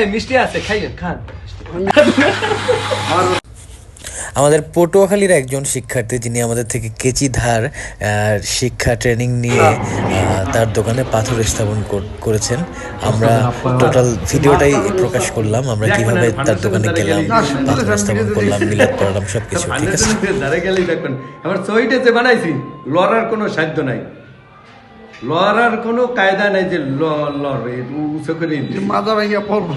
এই মিষ্টি আছে খাইয়েন খান। আমাদের পটুয়াখালীর একজন শিক্ষার্থী যিনি আমাদের থেকে কেচি ধার শিক্ষা ট্রেনিং নিয়ে তার দোকানে পাথর স্থাপন করেছেন। আমরা টোটাল ভিডিওটাই প্রকাশ করলাম আমরা কীভাবে তার দোকানে গেলাম পাথর স্থাপন করলাম মিলাদ পড়ালাম সবকিছু ঠিক আছে? আমার যে বানাইছি লড়ার কোনো সাধ্য নাই। লড়ার কোনো কায়দা নাই যে ল- লড় উঁচু করে মাথা ভেঙে পড়ব।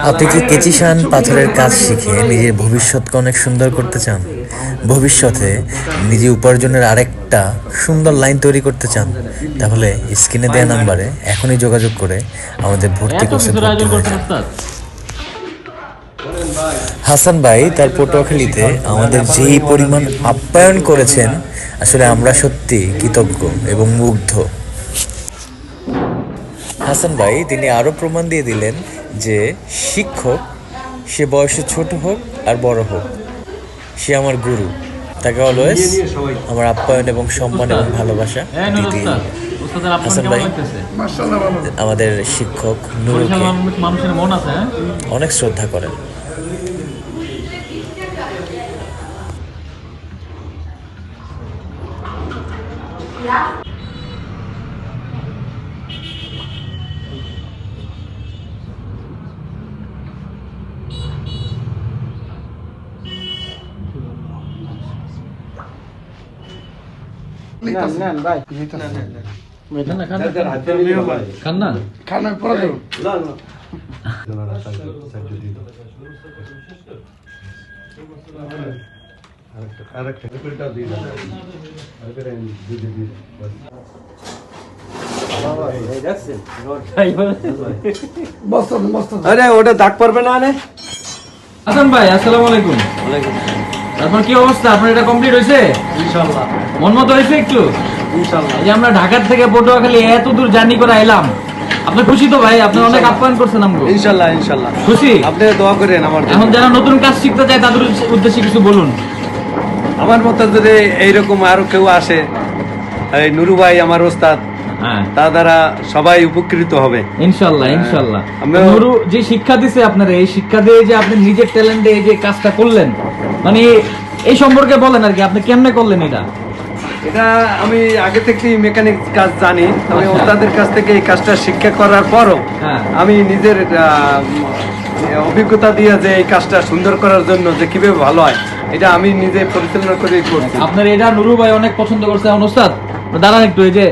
আপনি কি কেচিশান পাথরের কাজ শিখে নিজের ভবিষ্যৎকে অনেক সুন্দর করতে চান? ভবিষ্যতে নিজে উপার্জনের আরেকটা সুন্দর লাইন তৈরি করতে চান? তাহলে স্ক্রিনে দেওয়া নাম্বারে এখনই যোগাযোগ করে আমাদের ভর্তি কোর্সে ভর্তি হয়ে যান। হাসান ভাই তার পটুয়াখালীতে আমাদের যেই পরিমাণ আপ্যায়ন করেছেন আসলে আমরা সত্যি কৃতজ্ঞ এবং মুগ্ধ। হাসান ভাই তিনি আরও প্রমাণ দিয়ে দিলেন যে শিক্ষক সে বয়সে ছোট হোক আর বড় হোক সে আমার গুরু। তাকে অলওয়েজ আমার আপ্যায়ন এবং সম্মান এবং ভালোবাসা দিতে হাসান ভাই আমাদের শিক্ষক নুরুকে অনেক শ্রদ্ধা আছে হ্যাঁ অনেক শ্রদ্ধা করেন খান না খানা পরে দেবো বস্তা দেন, বস্তা দেন। আরে ওটা দাগ পারবে না আনে হাসান ভাই আসসালামু আলাইকুম। এখন কি অবস্থা? আপনার এটা কমপ্লিট হয়েছে? ইনশাল্লাহ মন মতো হয়েছে একটু? ইনশাল্লাহ এই আমরা ঢাকার থেকে পটুয়াখালী এত দূর জার্নি করে এলাম। আপনি খুশি তো ভাই? আপনি অনেক আপ্যায়ন করছেন ইনশাল্লাহ খুশি? আপনি দোয়া করেন আমার এখন যারা নতুন কাজ শিখতে চায় তাদের উদ্দেশ্যে কিছু বলুন। আমার মতো যদি এইরকম আরও কেউ আসে এই নুরু ভাই আমার ওস্তাদ হ্যাঁ। তা দ্বারা সবাই উপকৃত হবে। ইনশাল্লাহ ইনশাল্লাহ। নুরু যে শিক্ষা দিছে আপনার এই শিক্ষা দিয়ে যে আপনি নিজের ট্যালেন্টে এই যে কাজটা করলেন মানে এই সম্পর্কে বলেন আর কি আপনি কেমনে করলেন এটা? এটা আমি আগে থেকেই মেকানিক কাজ জানি তবে আচ্ছা। ওস্তাদের কাছ থেকে এই কাজটা শিক্ষা করার পরও হ্যাঁ। আমি নিজের অভিজ্ঞতা দিয়ে যে এই কাজটা সুন্দর করার জন্য যে কীভাবে ভালো হয়, এটা আমি নিজে পরিচালনা করে করছি। আপনার এটা নুরু ভাই অনেক পছন্দ করছে, এখন ওস্তাদ, দাঁড়ান একটু, এই যে